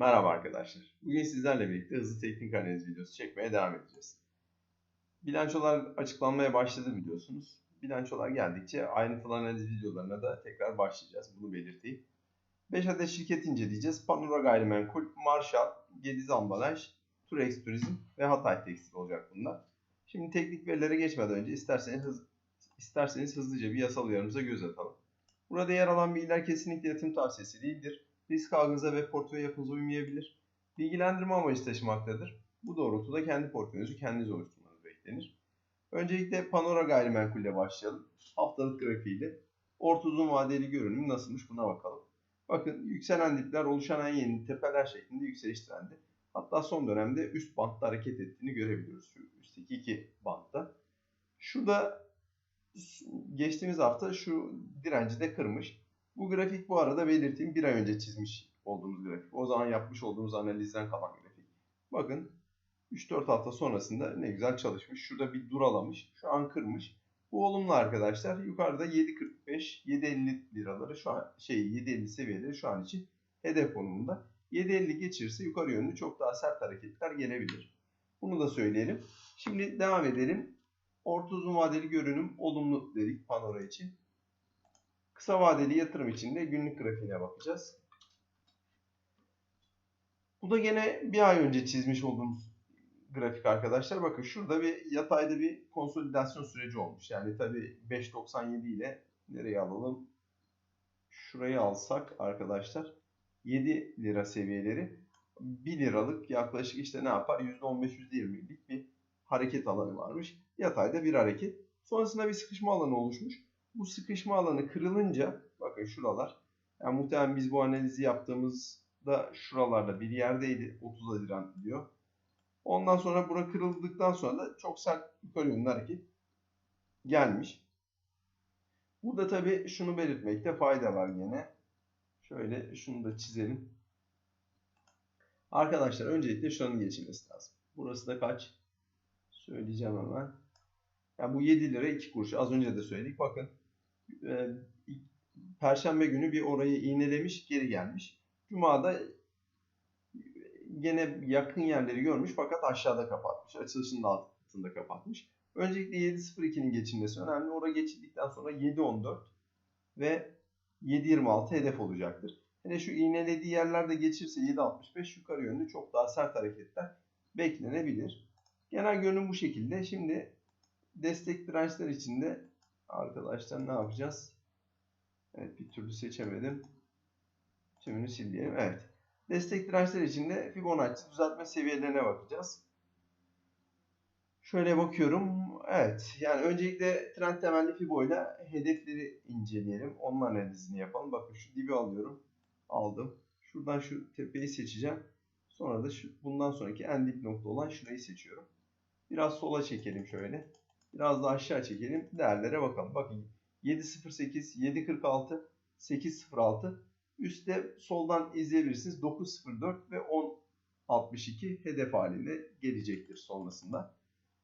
Merhaba arkadaşlar. Bugün sizlerle birlikte hızlı teknik analiz videosu çekmeye devam edeceğiz. Bilançolar açıklanmaya başladı biliyorsunuz. Bilançolar geldikçe ayrıntılı analiz videolarına da tekrar başlayacağız. Bunu belirteyim. 5 adet şirket inceleyeceğiz. Panora Gayrimenkul, Marshall, Gediz Ambalaj, Turex Turizm ve Hatay Tekstil olacak bunlar. Şimdi teknik verilere geçmeden önce isterseniz, hız, isterseniz hızlıca bir yasal uyarımıza göz atalım. Burada yer alan bilgiler kesinlikle yatırım tavsiyesi değildir risk algınıza ve portföy yapınıza uymayabilir. Bilgilendirme amacı taşımaktadır. Bu doğrultuda kendi portföyünüzü kendiniz oluşturmanız beklenir. Öncelikle Panora Gayrimenkul ile başlayalım. Haftalık grafiğiyle orta uzun vadeli görünüm nasılmış buna bakalım. Bakın yükselen dipler oluşan en yeni tepeler şeklinde yükseliş trendi. Hatta son dönemde üst bantta hareket ettiğini görebiliyoruz. Şu üstteki iki bantta. Şurada geçtiğimiz hafta şu direnci de kırmış. Bu grafik bu arada belirteyim bir ay önce çizmiş olduğumuz grafik. O zaman yapmış olduğumuz analizden kalan grafik. Bakın 3-4 hafta sonrasında ne güzel çalışmış. Şurada bir duralamış. Şu an kırmış. Bu olumlu arkadaşlar. Yukarıda 7.45, 7.50 liraları şu an şey 7.50 seviyeleri şu an için hedef konumunda. 7.50 geçirse yukarı yönlü çok daha sert hareketler gelebilir. Bunu da söyleyelim. Şimdi devam edelim. Orta uzun vadeli görünüm olumlu dedik Panora için. Kısa vadeli yatırım için de günlük grafiğine bakacağız. Bu da gene bir ay önce çizmiş olduğumuz grafik arkadaşlar. Bakın şurada bir yatayda bir konsolidasyon süreci olmuş. Yani tabi 5.97 ile nereye alalım? Şurayı alsak arkadaşlar 7 lira seviyeleri 1 liralık yaklaşık işte ne yapar? %15-%20'lik bir hareket alanı varmış. Yatayda bir hareket. Sonrasında bir sıkışma alanı oluşmuş. Bu sıkışma alanı kırılınca bakın şuralar. Yani muhtemelen biz bu analizi yaptığımızda şuralarda bir yerdeydi. 30 Haziran diyor. Ondan sonra bura kırıldıktan sonra da çok sert yukarı yönlü hareket gelmiş. Burada tabi şunu belirtmekte fayda var gene. Şöyle şunu da çizelim. Arkadaşlar öncelikle şuranın geçilmesi lazım. Burası da kaç? Söyleyeceğim hemen. Yani bu 7 lira 2 kuruş. Az önce de söyledik. Bakın e, Perşembe günü bir orayı iğnelemiş, geri gelmiş. Cuma'da gene yakın yerleri görmüş fakat aşağıda kapatmış. Açılışın da altında kapatmış. Öncelikle 7.02'nin geçilmesi önemli. Oraya geçildikten sonra 7.14 ve 7.26 hedef olacaktır. Hele şu iğnelediği yerlerde geçirse 7.65 yukarı yönlü çok daha sert hareketler beklenebilir. Genel görünüm bu şekilde. Şimdi destek dirençler içinde arkadaşlar ne yapacağız? Evet bir türlü seçemedim. Tümünü sil diyelim. Evet. Destek dirençler içinde Fibonacci düzeltme seviyelerine bakacağız. Şöyle bakıyorum. Evet. Yani öncelikle trend temelli Fibo ile hedefleri inceleyelim. Onun analizini yapalım. Bakın şu dibi alıyorum. Aldım. Şuradan şu tepeyi seçeceğim. Sonra da şu, bundan sonraki en dip nokta olan şurayı seçiyorum. Biraz sola çekelim şöyle. Biraz daha aşağı çekelim. Değerlere bakalım. Bakın 7.08, 7.46, 8.06. Üstte soldan izleyebilirsiniz. 9.04 ve 10.62 hedef halinde gelecektir sonrasında.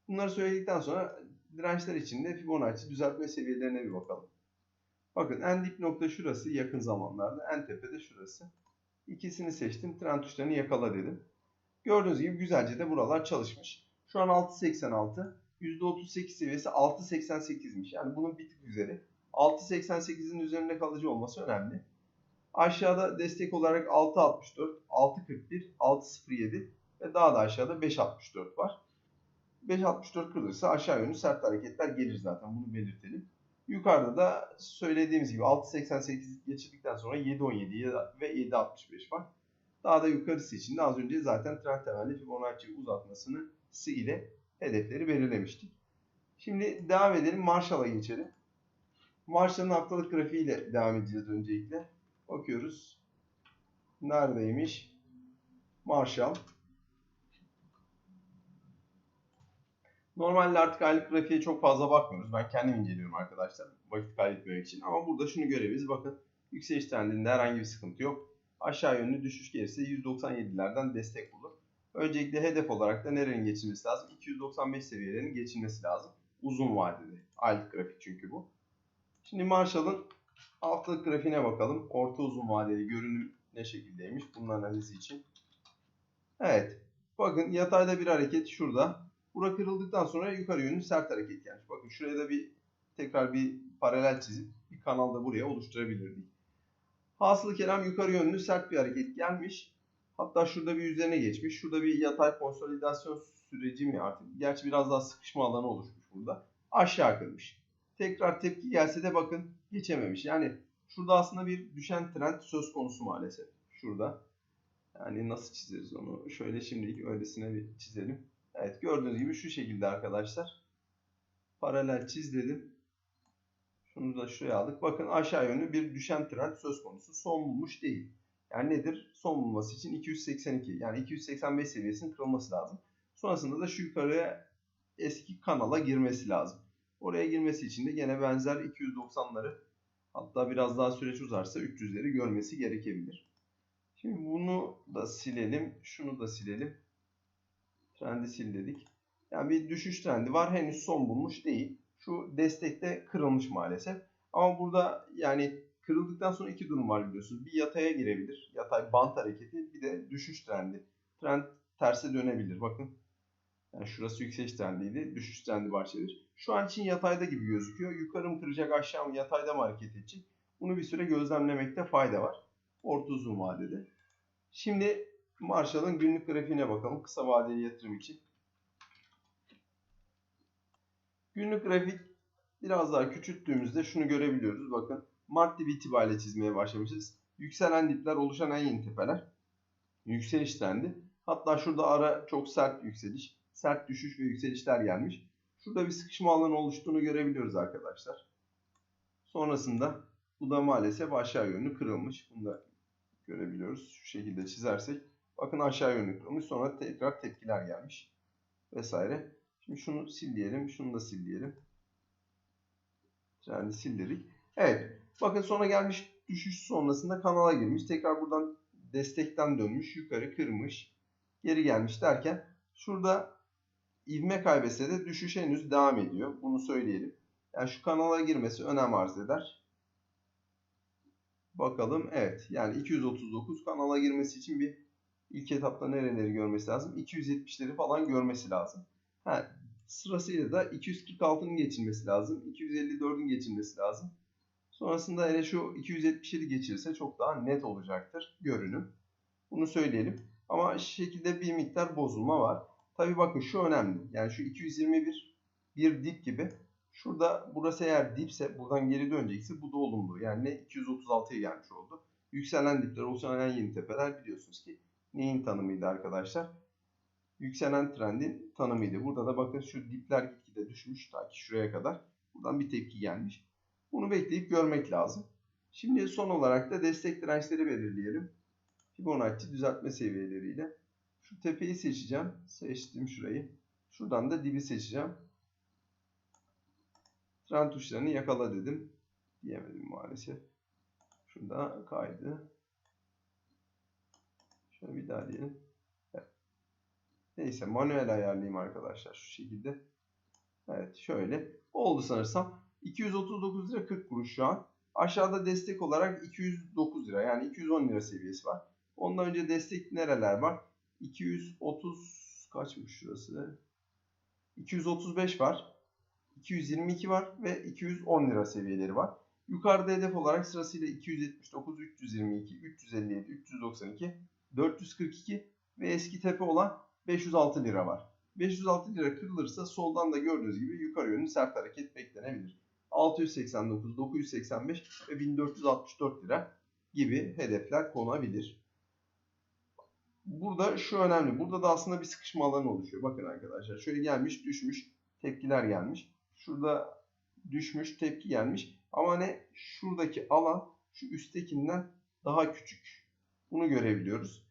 Bunları söyledikten sonra dirençler için de Fibonacci düzeltme seviyelerine bir bakalım. Bakın en dip nokta şurası yakın zamanlarda. En tepede şurası. İkisini seçtim. Trend tuşlarını yakala dedim. Gördüğünüz gibi güzelce de buralar çalışmış. Şu an 6.86. %38 seviyesi 6.88'miş. Yani bunun bir tık üzeri. 6.88'in üzerinde kalıcı olması önemli. Aşağıda destek olarak 6.64, 6.41, 6.07 ve daha da aşağıda 5.64 var. 5.64 kırılırsa aşağı yönlü sert hareketler gelir zaten bunu belirtelim. Yukarıda da söylediğimiz gibi 6.88 geçirdikten sonra 7.17 ve 7.65 var. Daha da yukarısı için de az önce zaten trend temelli Fibonacci uzatmasını sı ile hedefleri belirlemiştik. Şimdi devam edelim. Marshall'a geçelim. Marshall'ın haftalık grafiğiyle devam edeceğiz öncelikle. Bakıyoruz. Neredeymiş? Marshall. Normalde artık aylık grafiğe çok fazla bakmıyoruz. Ben kendim inceliyorum arkadaşlar. Vakit kaybetmemek için. Ama burada şunu görebiliriz. Bakın yükseliş trendinde herhangi bir sıkıntı yok. Aşağı yönlü düşüş gelirse 197'lerden destek bulur. Öncelikle hedef olarak da nerenin geçilmesi lazım? 295 seviyelerinin geçilmesi lazım. Uzun vadeli. Aylık grafik çünkü bu. Şimdi Marshall'ın haftalık grafiğine bakalım. Orta uzun vadeli görünüm ne şekildeymiş? Bunun analizi için Evet. Bakın yatayda bir hareket şurada. Bura kırıldıktan sonra yukarı yönlü sert hareket gelmiş. Bakın şuraya da bir tekrar bir paralel çizip bir kanal da buraya oluşturabilirdik. Hasılı kelam yukarı yönlü sert bir hareket gelmiş. Hatta şurada bir üzerine geçmiş. Şurada bir yatay konsolidasyon süreci mi artık? Gerçi biraz daha sıkışma alanı oluşmuş burada. Aşağı kırmış. Tekrar tepki gelse de bakın geçememiş. Yani şurada aslında bir düşen trend söz konusu maalesef. Şurada. Yani nasıl çizeriz onu? Şöyle şimdilik öylesine bir çizelim. Evet gördüğünüz gibi şu şekilde arkadaşlar. Paralel çiz dedim. Şunu da şuraya aldık. Bakın aşağı yönlü bir düşen trend söz konusu. Son bulmuş değil. Yani nedir? Son bulması için 282. Yani 285 seviyesinin kırılması lazım. Sonrasında da şu yukarıya eski kanala girmesi lazım. Oraya girmesi için de gene benzer 290'ları hatta biraz daha süreç uzarsa 300'leri görmesi gerekebilir. Şimdi bunu da silelim. Şunu da silelim. Trendi sil dedik. Yani bir düşüş trendi var. Henüz son bulmuş değil. Şu destekte kırılmış maalesef. Ama burada yani kırıldıktan sonra iki durum var biliyorsunuz. Bir yataya girebilir. Yatay bant hareketi. Bir de düşüş trendi. Trend terse dönebilir. Bakın. Yani şurası yükseliş trendiydi. Düşüş trendi başlayabilir. Şu an için yatayda gibi gözüküyor. Yukarı mı kıracak aşağı mı yatayda mı hareket edecek? Bunu bir süre gözlemlemekte fayda var. Orta uzun vadede. Şimdi Marshall'ın günlük grafiğine bakalım. Kısa vadeli yatırım için. Günlük grafik biraz daha küçülttüğümüzde şunu görebiliyoruz. Bakın Mart dibi itibariyle çizmeye başlamışız. Yükselen dipler oluşan en yeni tepeler. Yükseliş trendi. Hatta şurada ara çok sert yükseliş, sert düşüş ve yükselişler gelmiş. Şurada bir sıkışma alanı oluştuğunu görebiliyoruz arkadaşlar. Sonrasında bu da maalesef aşağı yönlü kırılmış. Bunu da görebiliyoruz. Şu şekilde çizersek. Bakın aşağı yönlü kırılmış. Sonra tekrar tepkiler gelmiş. Vesaire. Şimdi şunu sil diyelim. Şunu da sil diyelim. Trendi sil dedik. Evet. Bakın sonra gelmiş düşüş sonrasında kanala girmiş. Tekrar buradan destekten dönmüş. Yukarı kırmış. Geri gelmiş derken şurada ivme kaybetse de düşüş henüz devam ediyor. Bunu söyleyelim. Yani şu kanala girmesi önem arz eder. Bakalım. Evet. Yani 239 kanala girmesi için bir ilk etapta nereleri görmesi lazım? 270'leri falan görmesi lazım. Ha, sırasıyla da 246'nın geçilmesi lazım. 254'ün geçilmesi lazım. Sonrasında hele şu 277 geçirse çok daha net olacaktır görünüm. Bunu söyleyelim. Ama şekilde bir miktar bozulma var. Tabi bakın şu önemli. Yani şu 221 bir dip gibi. Şurada burası eğer dipse buradan geri dönecekse bu da olumlu. Yani ne 236'ya gelmiş oldu. Yükselen dipler oluşan en yeni tepeler biliyorsunuz ki neyin tanımıydı arkadaşlar? Yükselen trendin tanımıydı. Burada da bakın şu dipler gitgide düşmüş ta ki şuraya kadar. Buradan bir tepki gelmiş. Bunu bekleyip görmek lazım. Şimdi son olarak da destek dirençleri belirleyelim. Fibonacci düzeltme seviyeleriyle. Şu tepeyi seçeceğim. Seçtim şurayı. Şuradan da dibi seçeceğim. Trend tuşlarını yakala dedim. Diyemedim maalesef. Şurada kaydı. Şöyle bir daha diyelim. Neyse manuel ayarlayayım arkadaşlar şu şekilde. Evet şöyle. Oldu sanırsam. 239 lira 40 kuruş şu an. Aşağıda destek olarak 209 lira yani 210 lira seviyesi var. Ondan önce destek nereler var? 230 kaçmış şurası? 235 var. 222 var ve 210 lira seviyeleri var. Yukarıda hedef olarak sırasıyla 279, 322, 357, 392, 442 ve eski tepe olan 506 lira var. 506 lira kırılırsa soldan da gördüğünüz gibi yukarı yönlü sert hareket beklenebilir. 689, 985 ve 1464 lira gibi hedefler konabilir. Burada şu önemli. Burada da aslında bir sıkışma alanı oluşuyor. Bakın arkadaşlar. Şöyle gelmiş, düşmüş, tepkiler gelmiş. Şurada düşmüş, tepki gelmiş. Ama ne? Şuradaki alan şu üsttekinden daha küçük. Bunu görebiliyoruz.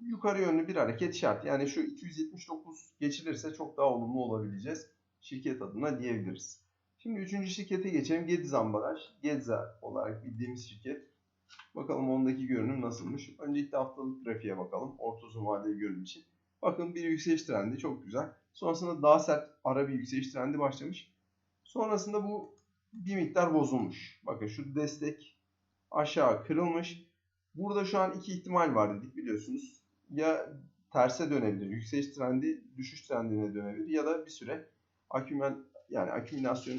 Yukarı yönlü bir hareket şart. Yani şu 279 geçilirse çok daha olumlu olabileceğiz. Şirket adına diyebiliriz. Şimdi üçüncü şirkete geçelim. Gedza Ambalaj. Gedza olarak bildiğimiz şirket. Bakalım ondaki görünüm nasılmış. Öncelikle haftalık grafiğe bakalım. Orta uzun vadeli görünüm için. Bakın bir yükseliş trendi çok güzel. Sonrasında daha sert ara bir yükseliş trendi başlamış. Sonrasında bu bir miktar bozulmuş. Bakın şu destek aşağı kırılmış. Burada şu an iki ihtimal var dedik biliyorsunuz. Ya terse dönebilir. Yükseliş trendi düşüş trendine dönebilir ya da bir süre akümen yani akümülasyon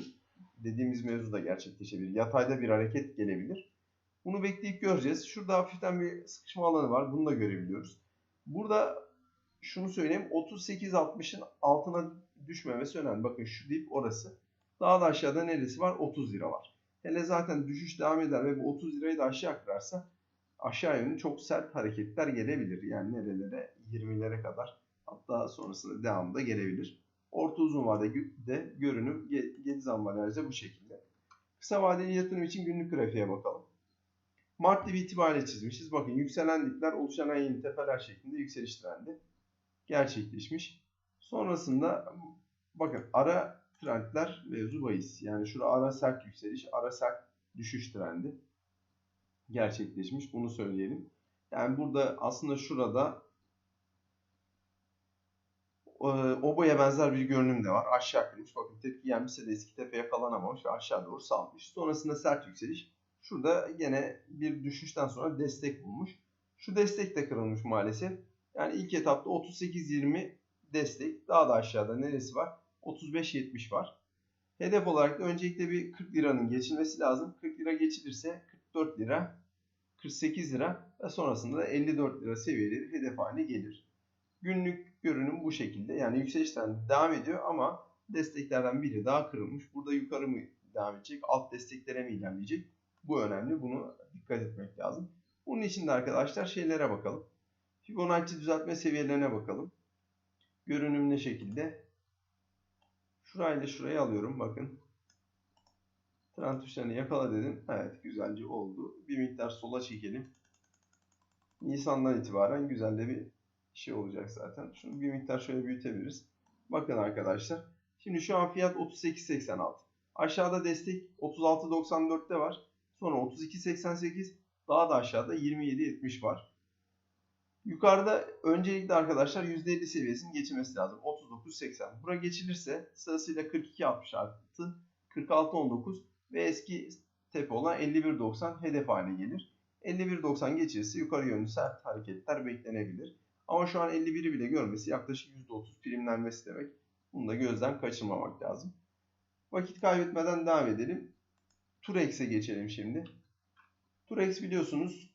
dediğimiz mevzu da gerçekleşebilir. Yatayda bir hareket gelebilir. Bunu bekleyip göreceğiz. Şurada hafiften bir sıkışma alanı var. Bunu da görebiliyoruz. Burada şunu söyleyeyim. 38.60'ın altına düşmemesi önemli. Bakın şu dip orası. Daha da aşağıda neresi var? 30 lira var. Hele zaten düşüş devam eder ve bu 30 lirayı da aşağı kırarsa aşağı yönlü çok sert hareketler gelebilir. Yani nerelere? 20'lere kadar hatta sonrasında devamda gelebilir. Orta uzun vadede görünüm Gediz ambalajda bu şekilde. Kısa vadeli yatırım için günlük grafiğe bakalım. Mart dibi itibariyle çizmişiz. Bakın yükselen dipler oluşan yeni tepeler şeklinde yükseliş trendi gerçekleşmiş. Sonrasında bakın ara trendler mevzu bahis. Yani şurada ara sert yükseliş, ara sert düşüş trendi gerçekleşmiş. Bunu söyleyelim. Yani burada aslında şurada oboya benzer bir görünüm de var. Aşağı kırmış. Bakın tepki gelmişse de eski tepe yakalanamamış ve aşağı doğru salmış. Sonrasında sert yükseliş. Şurada yine bir düşüşten sonra destek bulmuş. Şu destek de kırılmış maalesef. Yani ilk etapta 38-20 destek. Daha da aşağıda neresi var? 35-70 var. Hedef olarak da öncelikle bir 40 liranın geçilmesi lazım. 40 lira geçilirse 44 lira, 48 lira ve sonrasında da 54 lira seviyeleri hedef haline gelir. Günlük görünüm bu şekilde. Yani yükselişten devam ediyor ama desteklerden biri daha kırılmış. Burada yukarı mı devam edecek, alt desteklere mi ilerleyecek? Bu önemli. Bunu dikkat etmek lazım. Bunun için de arkadaşlar şeylere bakalım. Fibonacci düzeltme seviyelerine bakalım. Görünüm ne şekilde? Şurayla şurayı alıyorum. Bakın. Trend tuşlarını yakala dedim. Evet güzelce oldu. Bir miktar sola çekelim. Nisan'dan itibaren güzel de bir şey olacak zaten. Şunu bir miktar şöyle büyütebiliriz. Bakın arkadaşlar. Şimdi şu an fiyat 38.86. Aşağıda destek 36.94'te var. Sonra 32.88. Daha da aşağıda 27.70 var. Yukarıda öncelikle arkadaşlar %50 seviyesinin geçilmesi lazım. 39.80. Bura geçilirse sırasıyla 42.66, 46.19 ve eski tepe olan 51.90 hedef haline gelir. 51.90 geçirse yukarı yönlü sert hareketler beklenebilir. Ama şu an 51'i bile görmesi yaklaşık %30 primlenmesi demek. Bunu da gözden kaçırmamak lazım. Vakit kaybetmeden devam edelim. Turex'e geçelim şimdi. Turex biliyorsunuz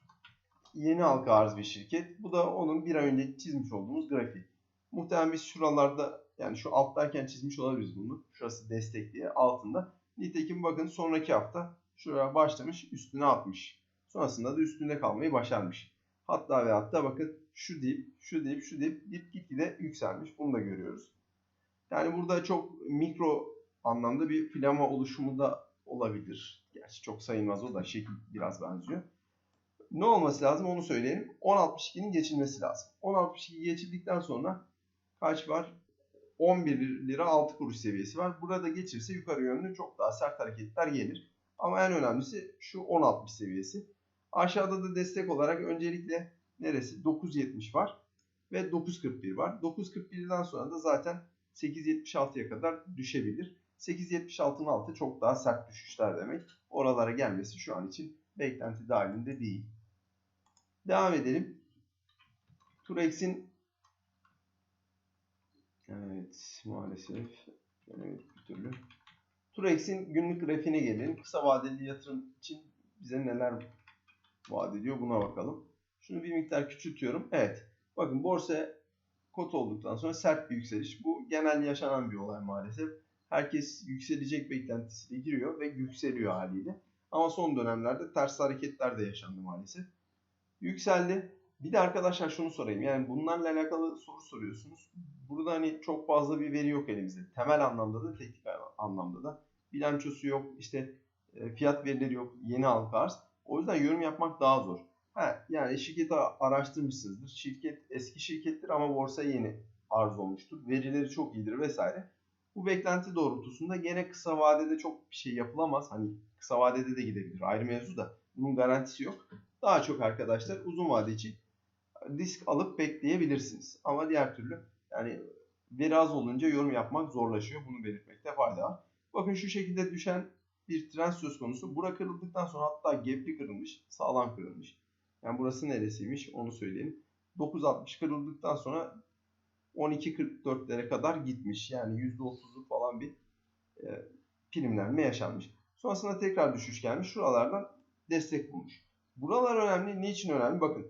yeni halka arz bir şirket. Bu da onun bir ay önce çizmiş olduğumuz grafik. Muhtemelen biz şuralarda yani şu alttayken çizmiş olabiliriz bunu. Şurası destek diye altında. Nitekim bakın sonraki hafta şuraya başlamış üstüne atmış. Sonrasında da üstünde kalmayı başarmış. Hatta ve hatta bakın şu dip, şu dip, şu dip, dip gitgide yükselmiş. Bunu da görüyoruz. Yani burada çok mikro anlamda bir flama oluşumu da olabilir. Gerçi çok sayılmaz o da şekil biraz benziyor. Ne olması lazım onu söyleyelim. 10.62'nin geçilmesi lazım. 10.62 geçildikten sonra kaç var? 11 lira 6 kuruş seviyesi var. Burada geçirse yukarı yönlü çok daha sert hareketler gelir. Ama en önemlisi şu 10.60 seviyesi. Aşağıda da destek olarak öncelikle neresi? 9.70 var ve 9.41 var. 9.41'den sonra da zaten 8.76'ya kadar düşebilir. 8.76'nın altı çok daha sert düşüşler demek. Oralara gelmesi şu an için beklenti dahilinde değil. Devam edelim. Turex'in Evet maalesef evet, bir türlü. Turex'in günlük grafiğine gelelim. Kısa vadeli yatırım için bize neler vaat ediyor buna bakalım. Şunu bir miktar küçültüyorum. Evet. Bakın borsa kot olduktan sonra sert bir yükseliş. Bu genel yaşanan bir olay maalesef. Herkes yükselecek beklentisiyle giriyor ve yükseliyor haliyle. Ama son dönemlerde ters hareketler de yaşandı maalesef. Yükseldi. Bir de arkadaşlar şunu sorayım. Yani bunlarla alakalı soru soruyorsunuz. Burada hani çok fazla bir veri yok elimizde. Temel anlamda da teknik anlamda da. Bilançosu yok. işte e, fiyat verileri yok. Yeni halka arz. O yüzden yorum yapmak daha zor. Ha, yani şirketi araştırmışsınızdır. Şirket eski şirkettir ama borsa yeni arz olmuştur. Verileri çok iyidir vesaire. Bu beklenti doğrultusunda gene kısa vadede çok bir şey yapılamaz. Hani kısa vadede de gidebilir. Ayrı mevzu da. Bunun garantisi yok. Daha çok arkadaşlar uzun vade için risk alıp bekleyebilirsiniz. Ama diğer türlü yani veri az olunca yorum yapmak zorlaşıyor. Bunu belirtmekte fayda var. Bakın şu şekilde düşen bir trend söz konusu. Bura kırıldıktan sonra hatta gapli kırılmış, sağlam kırılmış. Yani burası neresiymiş onu söyleyelim. 9.60 kırıldıktan sonra 12.44'lere kadar gitmiş. Yani %30'luk falan bir e, primlenme yaşanmış. Sonrasında tekrar düşüş gelmiş. Şuralardan destek bulmuş. Buralar önemli. Niçin önemli? Bakın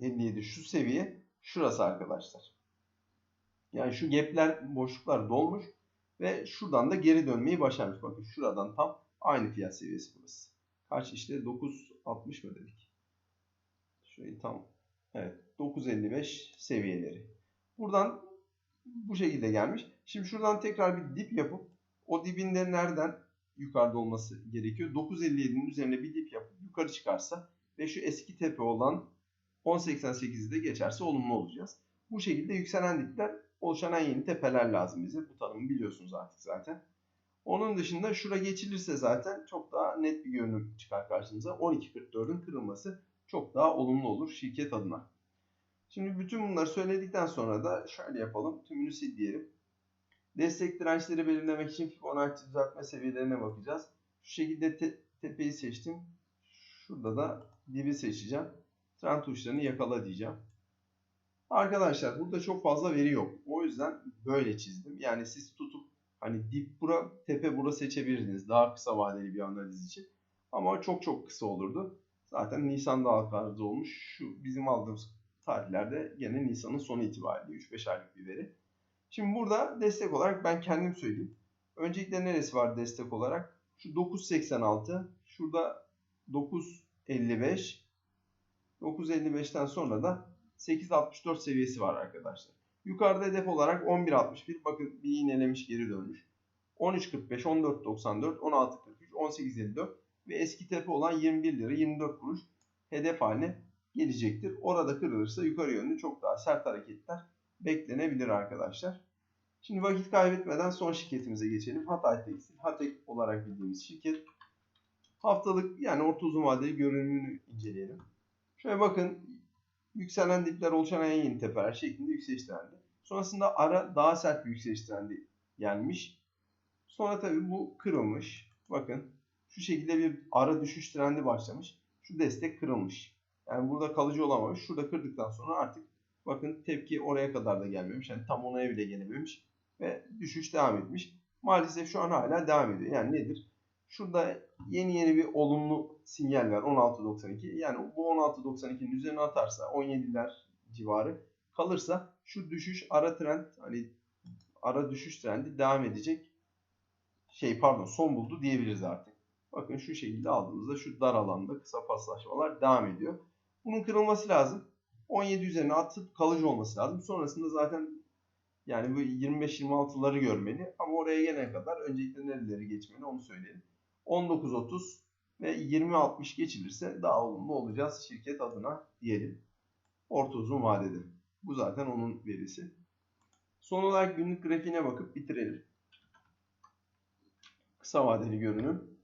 9.57 şu seviye şurası arkadaşlar. Yani şu gapler, boşluklar dolmuş ve şuradan da geri dönmeyi başarmış. Bakın şuradan tam aynı fiyat seviyesi burası. Kaç işte 9.60 mı dedik? Şurayı tam evet 9.55 seviyeleri. Buradan bu şekilde gelmiş. Şimdi şuradan tekrar bir dip yapıp o dibinde nereden yukarıda olması gerekiyor? 9.57'nin üzerine bir dip yapıp yukarı çıkarsa ve şu eski tepe olan 10.88'i de geçerse olumlu olacağız. Bu şekilde yükselen dipler oluşan en yeni tepeler lazım bize. Bu tanımı biliyorsunuz artık zaten. Onun dışında şura geçilirse zaten çok daha net bir görünüm çıkar karşınıza. 12.44'ün kırılması çok daha olumlu olur şirket adına. Şimdi bütün bunları söyledikten sonra da şöyle yapalım. Tümünü sil diyelim. Destek dirençleri belirlemek için Fibonacci düzeltme seviyelerine bakacağız. Şu şekilde te tepeyi seçtim. Şurada da dibi seçeceğim. Trend tuşlarını yakala diyeceğim. Arkadaşlar burada çok fazla veri yok. O yüzden böyle çizdim. Yani siz tutup hani dip bura, tepe bura seçebilirsiniz. Daha kısa vadeli bir analiz için. Ama çok çok kısa olurdu. Zaten Nisan'da halka arz olmuş. Şu bizim aldığımız tarihlerde gene Nisan'ın sonu itibariyle 3-5 aylık bir veri. Şimdi burada destek olarak ben kendim söyleyeyim. Öncelikle neresi var destek olarak? Şu 9.86, şurada 9.55, 9.55'ten sonra da 8.64 seviyesi var arkadaşlar. Yukarıda hedef olarak 11.61. Bakın bir iğnelemiş geri dönmüş. 13.45, 14.94, 16.43, 18.54 ve eski tepe olan 21 lira 24 kuruş hedef haline gelecektir. Orada kırılırsa yukarı yönlü çok daha sert hareketler beklenebilir arkadaşlar. Şimdi vakit kaybetmeden son şirketimize geçelim. Hatay Tekstil, Hatek olarak bildiğimiz şirket. Haftalık yani orta uzun vadeli görünümünü inceleyelim. Şöyle bakın yükselen dipler oluşan yeni tepeler şeklinde yükseliş trendi. Sonrasında ara daha sert bir yükseliş trendi gelmiş. Sonra tabi bu kırılmış. Bakın şu şekilde bir ara düşüş trendi başlamış. Şu destek kırılmış. Yani burada kalıcı olamamış. Şurada kırdıktan sonra artık bakın tepki oraya kadar da gelmemiş. Yani tam onaya bile gelememiş. Ve düşüş devam etmiş. Maalesef şu an hala devam ediyor. Yani nedir? Şurada yeni yeni bir olumlu sinyal var 16.92. Yani bu 16.92'nin üzerine atarsa 17'ler civarı kalırsa şu düşüş ara trend hani ara düşüş trendi devam edecek. Şey pardon son buldu diyebiliriz artık. Bakın şu şekilde aldığımızda şu dar alanda kısa paslaşmalar devam ediyor. Bunun kırılması lazım. 17 üzerine atıp kalıcı olması lazım. Sonrasında zaten yani bu 25-26'ları görmeli. Ama oraya gelene kadar öncelikle nereleri geçmeli onu söyleyelim. 19.30 ve 20.60 geçilirse daha olumlu olacağız şirket adına diyelim. Orta uzun vadede. Bu zaten onun verisi. Son olarak günlük grafiğine bakıp bitirelim. Kısa vadeli görünüm.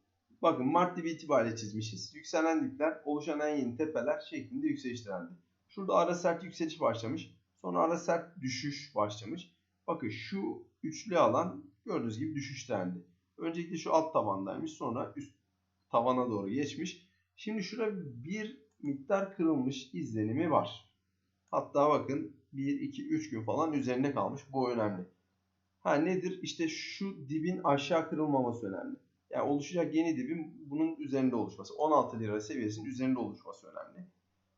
Bakın Mart dibi itibariyle çizmişiz. Yükselen dipler, oluşan en yeni tepeler şeklinde yükseliş trendi. Şurada ara sert yükseliş başlamış. Sonra ara sert düşüş başlamış. Bakın şu üçlü alan gördüğünüz gibi düşüş trendi. Öncelikle şu alt tabandaymış. Sonra üst tavana doğru geçmiş. Şimdi şurada bir miktar kırılmış izlenimi var. Hatta bakın 1, 2, 3 gün falan üzerinde kalmış. Bu önemli. Ha nedir? İşte şu dibin aşağı kırılmaması önemli. Yani oluşacak yeni dibin bunun üzerinde oluşması. 16 lira seviyesinin üzerinde oluşması önemli.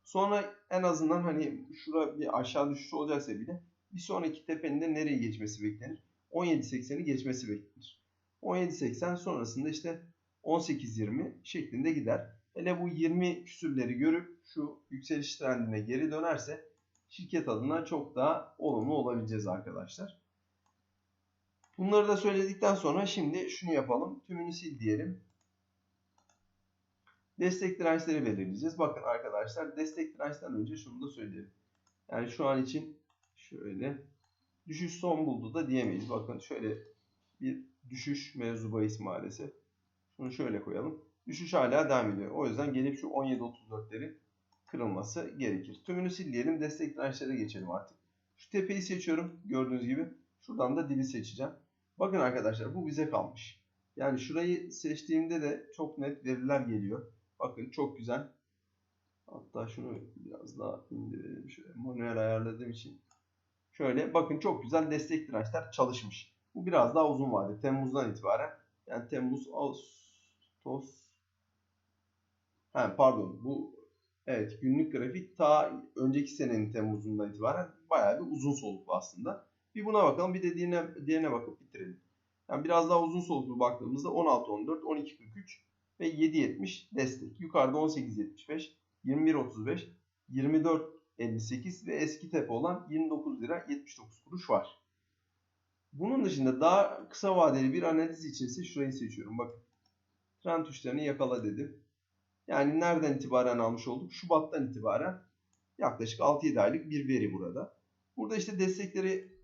Sonra en azından hani şura bir aşağı düşüş olacaksa bile bir sonraki tepenin de nereye geçmesi beklenir? 17.80'i geçmesi beklenir. 17.80 sonrasında işte 18.20 şeklinde gider. Hele bu 20 küsürleri görüp şu yükseliş trendine geri dönerse şirket adına çok daha olumlu olabileceğiz arkadaşlar. Bunları da söyledikten sonra şimdi şunu yapalım. Tümünü sil diyelim. Destek dirençleri belirleyeceğiz. Bakın arkadaşlar destek dirençten önce şunu da söyleyelim. Yani şu an için şöyle düşüş son buldu da diyemeyiz. Bakın şöyle bir düşüş mevzu bahis maalesef. Şunu şöyle koyalım. Düşüş hala devam ediyor. O yüzden gelip şu 17.34'lerin kırılması gerekir. Tümünü sil diyelim. Destek dirençlere geçelim artık. Şu tepeyi seçiyorum. Gördüğünüz gibi. Şuradan da dibi seçeceğim. Bakın arkadaşlar bu bize kalmış. Yani şurayı seçtiğimde de çok net veriler geliyor. Bakın çok güzel. Hatta şunu biraz daha indirelim şöyle manuel ayarladığım için. Şöyle bakın çok güzel destek dirençler çalışmış. Bu biraz daha uzun vade. Temmuz'dan itibaren. Yani Temmuz, Ağustos. Ha, pardon bu evet günlük grafik ta önceki senenin Temmuz'undan itibaren bayağı bir uzun soluklu aslında. Bir buna bakalım bir de diğerine, diğerine bakıp bitirelim. Yani biraz daha uzun soluklu baktığımızda 16-14, 12-43 ve 7.70 destek. Yukarıda 18.75, 21.35, 24.58 ve eski tepe olan 29 lira 79 kuruş var. Bunun dışında daha kısa vadeli bir analiz için ise şurayı seçiyorum. Bakın. Trend tuşlarını yakala dedim. Yani nereden itibaren almış olduk? Şubat'tan itibaren yaklaşık 6-7 aylık bir veri burada. Burada işte destekleri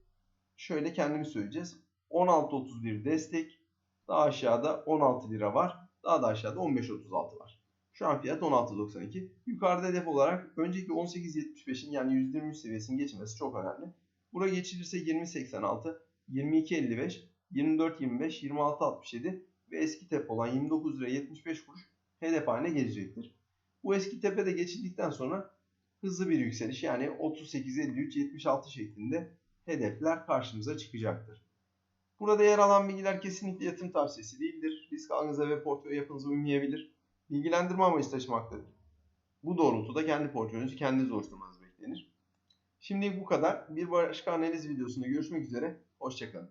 şöyle kendimiz söyleyeceğiz. 16.31 destek. Daha aşağıda 16 lira var. Daha da aşağıda 15.36 var. Şu an fiyat 16.92. Yukarıda hedef olarak önceki 18.75'in yani %23 seviyesinin geçmesi çok önemli. Bura geçilirse 20.86, 22.55, 24.25, 26.67 ve eski tepe olan 29 lira 75 kuruş hedef haline gelecektir. Bu eski tepe de geçildikten sonra hızlı bir yükseliş yani 38.53-76 şeklinde hedefler karşımıza çıkacaktır. Burada yer alan bilgiler kesinlikle yatırım tavsiyesi değildir. Risk algınıza ve portföy yapınıza uymayabilir. Bilgilendirme amacı taşımaktadır. Bu doğrultuda kendi portföyünüzü kendiniz oluşturmanız beklenir. Şimdi bu kadar. Bir başka analiz videosunda görüşmek üzere. Hoşçakalın.